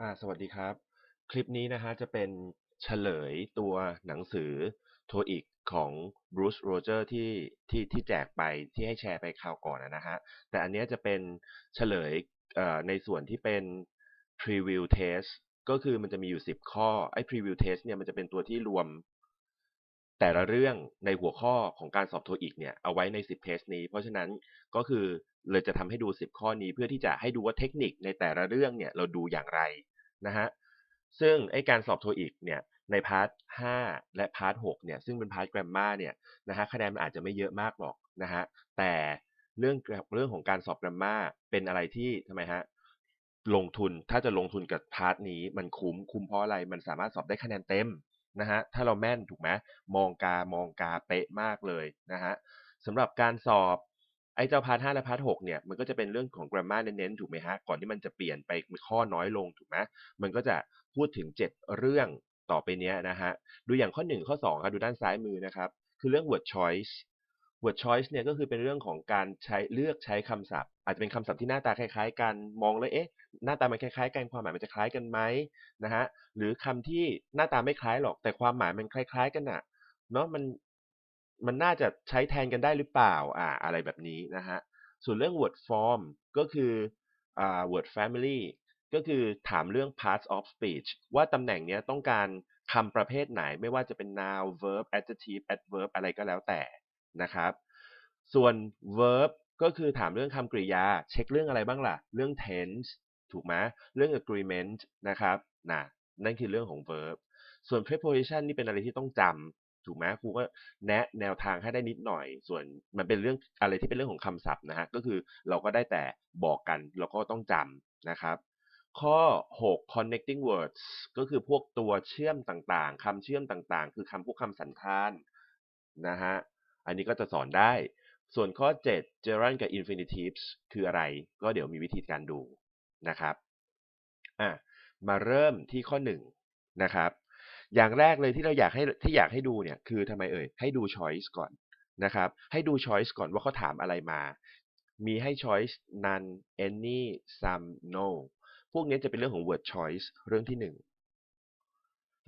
อ่าสวัสดีครับ คลิปนี้นะฮะจะเป็นเฉลยตัวหนังสือ TOEIC ของ Bruce Roger ที่ที่ที่แจกไปที่ให้แชร์ไปคราวก่อนนะฮะ แต่อันเนี้ยจะเป็นเฉลยเอ่อในส่วนที่เป็น preview test ก็คือมันจะมีอยู่ 10 ข้อไอ้ preview test เนี่ยมันจะเป็นตัวที่รวมแต่ละเรื่องในหัวข้อของการสอบโทอีกเนี่ยเอาไว้ใน 10 เทสนี้ เพราะฉะนั้นก็คือเลยจะทำให้ดู 10 ข้อนี้เพื่อที่จะให้ดูว่าเทคนิคในแต่ละเรื่องเนี่ยเราดูอย่างไร นะฮะซึ่งไอการสอบโทอีกเนี่ยในพาร์ท 5 และพาร์ท 6 เนี่ย ซึ่งเป็นพาร์ทแกรมมาเนี่ยนะฮะคะแนนมันอาจจะไม่เยอะมากหรอกนะฮะ แต่เรื่องเรื่องของการสอบแกรมมาเป็นอะไรที่ทำไมฮะ ลงทุน ถ้าจะลงทุนกับพาร์ทนี้มันคุ้ม คุ้มเพราะอะไร มันสามารถสอบได้คะแนนเต็มนะฮะ ถ้าเราแม่นถูกไหมมองกามองกาเป๊ะมากเลยนะฮะสำหรับการสอบ ไอ้เจ้าพาร์ทห้าและพาร์ทหกเนี่ยมันก็จะเป็นเรื่องของ grammar เน้นๆถูกไหมฮะก่อนที่มันจะเปลี่ยนไปข้อน้อยลงถูกไหมมันก็จะพูดถึง 7 เรื่องต่อไปเนี้ยนะฮะดูอย่างข้อ 1 ข้อ2ครับดูด้านซ้ายมือนะครับคือเรื่อง word choice word choice เนี่ยก็คือเป็นเรื่องของการใช้เลือกใช้คำศัพท์ อาจจะเป็นคำศัพท์ที่หน้าตาคล้ายๆกันมองเลยเอ๊ะหน้าตามันคล้ายๆ กันความหมายมันจะคล้ายกันไหมนะฮะหรือคำที่หน้าตาไม่คล้ายหรอกแต่ความหมายมันคล้าย ๆ กันน่ะเนาะมัน มันน่าจะใช้แทนกันได้หรือเปล่าอ่าอะไรแบบนี้นะฮะส่วนเรื่อง word form ก็คืออ่า word family ก็คือถามเรื่อง parts of speech ว่าตำแหน่งเนี้ยต้องการคำประเภทไหนไม่ว่าจะเป็น noun verb adjective adverb อะไรก็แล้วแต่นะครับ ส่วน verb ก็คือถามเรื่องคำกริยา เช็คเรื่องอะไรบ้างล่ะ เรื่อง tense ถูกไหมเรื่อง agreement นะครับนะนั่นคือเรื่องของ verb ส่วน preposition นี่เป็นอะไรที่ต้องจำ ถูกไหมครูก็แนะแนวทางให้ได้นิดหน่อย ส่วนมันเป็นเรื่องอะไรที่เป็นเรื่องของคำศัพท์นะฮะก็คือเราก็ได้แต่บอกกันแล้วก็ต้องจำนะครับ ข้อ 6 connecting words ก็คือพวกตัวเชื่อมต่างๆคำเชื่อมต่างๆ คือคำพวกคำสันธานนะฮะอันนี้ก็จะสอนได้ ส่วนข้อ 7 gerund กับ infinitives คืออะไร ก็เดี๋ยวมีวิธีการดูนะครับอะมาเริ่มที่ข้อ 1 นะครับ อย่างแรกเลยที่เราอยากให้ที่อยากให้ดูเนี่ยคือทำไมเอ่ยให้ดู choice ก่อนนะครับ ให้ดู choice ก่อนว่าเขาถามอะไรมา มีให้ choice none any some no พวกนี้จะเป็นเรื่องของ word choice เรื่องที่หนึ่ง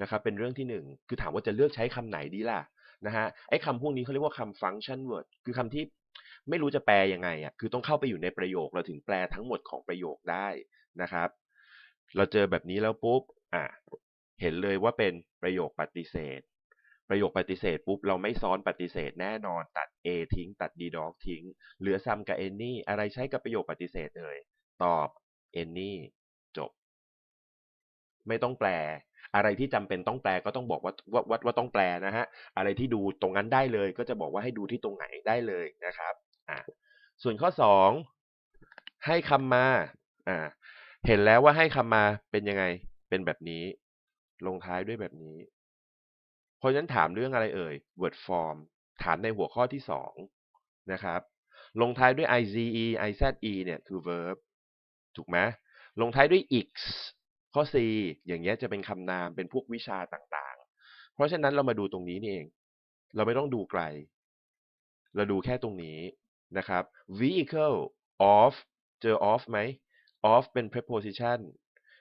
นะครับเป็นเรื่องที่หนึ่งคือถามว่าจะเลือกใช้คำไหนดีล่ะนะฮะไอ้คำพวกนี้เขาเรียกว่าคำ function word คือคำที่ไม่รู้จะแปลยังไงอะคือต้องเข้าไปอยู่ในประโยคเราถึงแปลทั้งหมดของประโยคได้นะครับ เราเจอแบบนี้แล้วปุ๊บอะ เห็นเลยว่าเป็นประโยคปฏิเสธ ประโยคปฏิเสธปุ๊บเราไม่ซ้อนปฏิเสธแน่นอนตัด A ทิ้ง ตัด D dog ทิ้ง เหลือ some กับ any อะไรใช้กับประโยคปฏิเสธเอ่ยตอบ any จบ ไม่ต้องแปล อะไรที่จำเป็นต้องแปลก็ต้องบอกว่าว่าว่าว่าต้องแปลนะฮะอะไรที่ดูตรงนั้นได้เลย ก็จะบอกว่าให้ดูที่ตรงไหนได้เลยนะครับอ่าส่วนข้อสองให้คำมาอ่าเห็นแล้วว่าให้คำมาเป็นยังไงเป็นแบบนี้ ลงท้ายด้วยแบบนี้ เพราะฉะนั้นถามเรื่องอะไรเอ่ย word form ถามในหัวข้อที่สองนะครับลงท้ายด้วย ize ize เนี่ยคือ verb ถูกไหมลงท้ายด้วย x ข้อ c อย่างเงี้ยจะเป็นคำนามเป็นพวกวิชาต่างๆ เพราะฉะนั้นเรามาดูตรงนี้นี่เอง เราไม่ต้องดูไกล เราดูแค่ตรงนี้นะครับ vehicle of เจอ of ไหม of เป็น preposition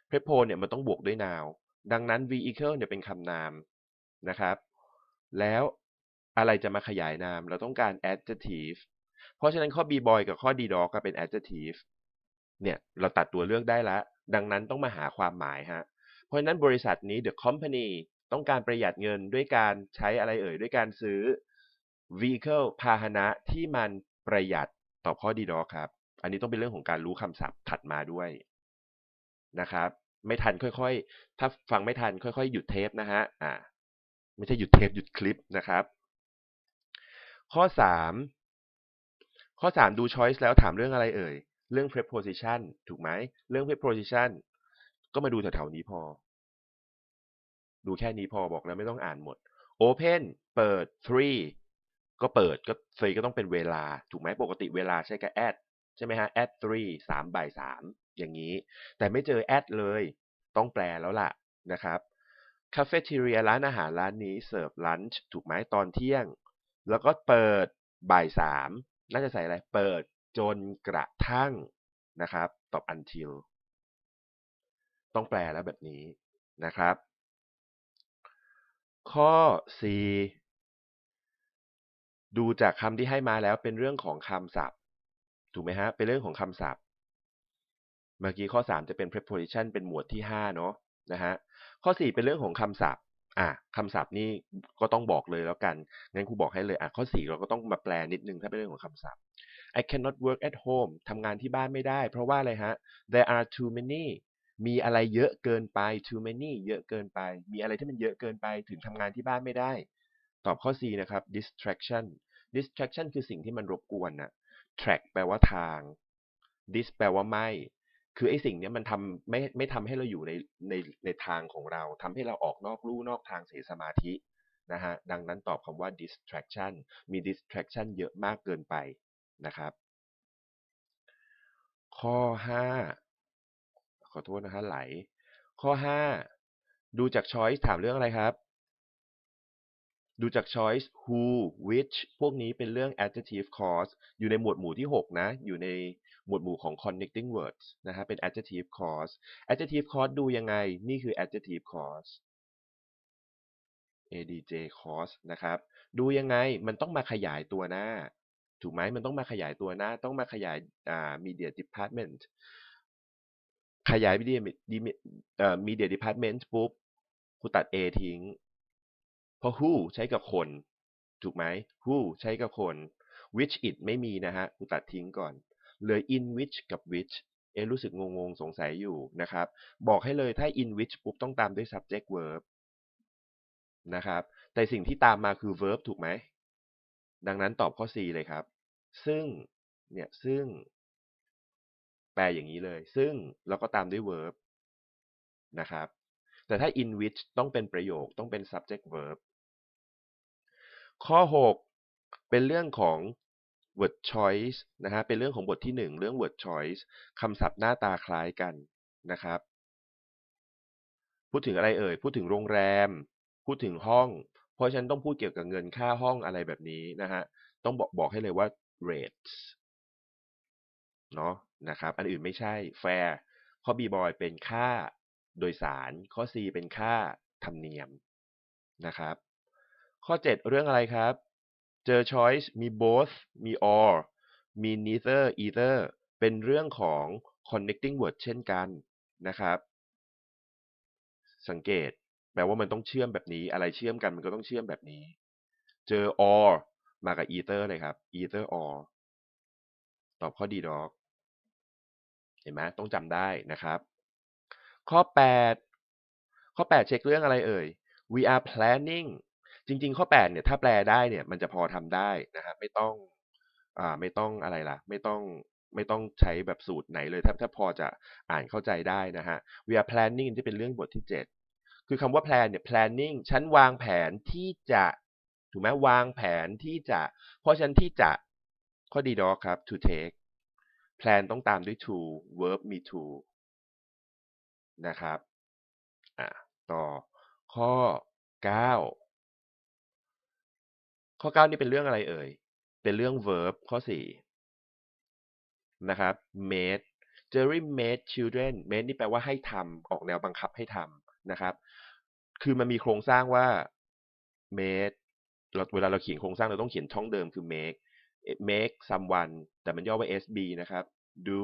prepo เนี่ยมันต้องบวกด้วย noun ดังนั้น vehicle เนี่ยเป็นคำนามนะครับ แล้วอะไรจะมาขยายนาม เราต้องการ adjective เพราะฉะนั้นข้อ b boy กับข้อ d dog ก็เป็น adjective เนี่ยเราตัดตัวเลือกได้แล้วดังนั้นต้องมาหาความหมายฮะ เพราะฉะนั้นบริษัทนี้ the company ต้องการประหยัดเงินด้วยการใช้อะไรเอ่ย ด้วยการซื้อ vehicle พาหนะที่มันประหยัดต่อข้อดีดอครับ อันนี้ต้องเป็นเรื่องของการรู้คำศัพท์ถัดมาด้วยนะครับ ไม่ทันค่อยๆ ถ้าฟังไม่ทันค่อยๆ หยุดเทปนะฮะอ่าไม่ใช่หยุดเทปหยุดคลิปนะครับ ข้อสามข้อสามดู choice แล้วถามเรื่องอะไรเอ่ย เรื่อง preposition ถูกไหม เรื่อง preposition ก็มาดูแถวๆนี้พอ ดูแค่นี้พอบอกแล้วไม่ต้องอ่านหมด open เปิด free ก็เปิดก็ free ก็ต้องเป็นเวลา ถูกไหมปกติเวลาใช้กับ at ใช่ไหมฮะ at three สามบ่ายสาม อย่างนี้ แต่ไม่เจอ at เลย ต้องแปลแล้วล่ะนะครับคาเฟ่ทีเรียร้านอาหารร้านนี้เสิร์ฟลันช์ถูกไหมตอนเที่ยง แล้วก็เปิดบ่ายสามน่าจะใส่อะไร เปิดจนกระทั่งนะครับ ตอบ until ต้องแปลแล้วแบบนี้นะครับ ข้อ4ดูจากคำที่ให้มาแล้วเป็นเรื่องของคำศัพท์ ถูกไหมฮะ เป็นเรื่องของคำศัพท์ เมื่อกี้ข้อ 3 จะเป็น preposition เป็นหมวดที่5เนาะนะฮะข้อ 4 เป็นเรื่องของคำศัพท์อะคำศัพท์นี่ก็ต้องบอกเลยแล้วกันงั้นครูบอกให้เลยอะข้อ 4 เราก็ต้องมาแปลนิดนึงถ้าเป็นเรื่องของคำศัพท์ I cannot work at home ทำงานที่บ้านไม่ได้ เพราะว่าอะไรฮะ there are too many มีอะไรเยอะเกินไป too many เยอะเกินไป มีอะไรที่มันเยอะเกินไปถึงทำงานที่บ้านไม่ได้ ตอบข้อ C นะครับ distraction distraction คือสิ่งที่มันรบกวนนะ track แปลว่าทาง dis แปลว่าไม่ คือไอ้สิ่งนี้มันทำไม่ไม่ทำให้เราอยู่ในในในทางของเราทำให้เราออกนอกลู่นอกทางเสียสมาธินะฮะดังนั้นตอบคำว่า distraction มี distraction เยอะมากเกินไปนะครับ ข้อ 5 ขอโทษนะฮะไหล ข้อ 5 ดูจาก choice ถามเรื่องอะไรครับ ดูจาก choice who which พวกนี้เป็นเรื่อง adjective clause อยู่ในหมวดหมู่ที่ 6 นะ อยู่ในหมวดหมู่ของ connecting words นะฮะ เป็น adjective clause adjective clause ดูยังไง นี่คือ adjective clause adj clause นะครับ ดูยังไง มันต้องมาขยายตัวหน้า ถูกไหมมันต้องมาขยายตัวหน้า ต้องมาขยายอ่า media department ขยาย media media department ปุ๊บครูตัด a ทิ้ง เพราะ who ใช้กับคน ถูกไหม who ใช้กับคน which it ไม่มีนะฮะกูตัดทิ้งก่อนเหลือ in which กับ which เอะรู้สึกงงๆ สงสัยอยู่นะครับ บอกให้เลยถ้า in which ปุ๊บต้องตามด้วย subject verb นะครับ แต่สิ่งที่ตามมาคือ verb ถูกไหม ดังนั้นตอบข้อ C เลยครับ ซึ่ง เนี่ย ซึ่ง แปลอย่างนี้เลย ซึ่งแล้วก็ตามด้วย verb นะครับ แต่ถ้า in which ต้องเป็นประโยค ต้องเป็น subject verb ข้อ 6 เป็นเรื่องของ word choice นะฮะ เป็นเรื่องของบทที่ 1 เรื่อง word choice คำศัพท์หน้าตาคล้ายกันนะครับ พูดถึงอะไรเอ่ย พูดถึงโรงแรม พูดถึงห้อง เพราะฉะนั้นต้องพูดเกี่ยวกับเงินค่าห้องอะไรแบบนี้นะฮะ ต้องบอกบอกให้เลยว่า rates เนาะนะครับ อันอื่นไม่ใช่ fair ข้อ B boy เป็นค่าโดยสาร ข้อ C เป็นค่าธรรมเนียมนะครับ ข้อ 7 เรื่องอะไรครับ เจอ choice มี both มี or มี neither either เป็นเรื่องของ connecting word เช่นกันนะครับ สังเกต แปลว่ามันต้องเชื่อมแบบนี้ อะไรเชื่อมกันมันก็ต้องเชื่อมแบบนี้ เจอ or มากับ either เลยครับ either or ตอบข้อดีดอกเห็นไหมต้องจำได้นะครับ ข้อ 8 ข้อ 8 เช็คเรื่องอะไรเอ่ย we are planning จริง ๆ ข้อ 8 เนี่ย ถ้าแปลได้เนี่ย มันจะพอทำได้นะครับไม่ต้อง อ่า ไม่ต้องอะไรล่ะ ไม่ต้อง ไม่ต้องใช้แบบสูตรไหนเลย ถ้าถ้าพอจะอ่านเข้าใจได้นะฮะ we are planning ที่เป็นเรื่องบทที่ 7 คือคำว่า plan เนี่ย planning ฉันวางแผนที่จะ ถูกไหมวางแผนที่จะ เพราะฉันที่จะข้อดีดอครับ to take plan ต้องตามด้วย to verb มี to นะครับ อ่า ต่อข้อ 9 ข้อ 9 นี่เป็นเรื่องอะไรเอ่ย เป็นเรื่อง verb ข้อ 4 นะครับ made Jerry made children made นี่แปลว่าให้ทำออกแนวบังคับให้ทำนะครับ คือมันมีโครงสร้างว่า made เราเวลาเราเขียนโครงสร้างเราต้องเขียนช่องเดิมคือ make make someone แต่มันย่อว่า SB นะครับ do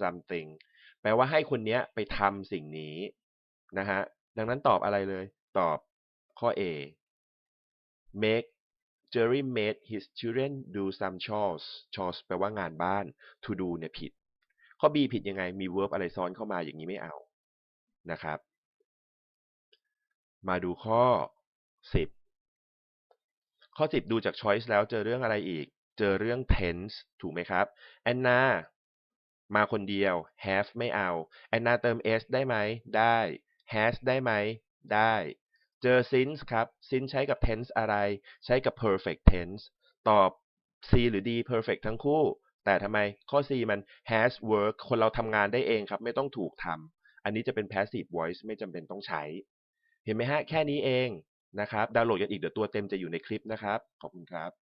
something แปลว่าให้คนเนี้ยไปทำสิ่งนี้นะฮะ ดังนั้นตอบอะไรเลย ตอบข้อ A make Jerry made his children do some chores chores แปลว่างานบ้าน to do เนี่ยผิด ข้อ B ผิดยังไง มี verb อะไรซ้อนเข้ามาอย่างนี้ไม่เอา นะครับ มาดูข้อ 10 ข้อ 10 ดูจาก choice แล้วเจอเรื่องอะไรอีก เจอเรื่อง tense ถูกไหมครับแอนนามาคนเดียว have ไม่เอาแอนนาเติม s ได้ไหม ได้ has ได้ไหม ได้ เจอ since ครับ since ใช้กับ tense อะไร ใช้กับ perfect tense ตอบ C หรือ D perfect ทั้งคู่ แต่ทำไมข้อ C มัน has work คนเราทำงานได้เองครับ ไม่ต้องถูกทำ อันนี้จะเป็น passive voice ไม่จำเป็นต้องใช้ เห็นไหมฮะ แค่นี้เองนะครับ ดาวน์โหลดกันอีกเดี๋ยวตัวเต็มจะอยู่ในคลิปนะครับ ขอบคุณครับ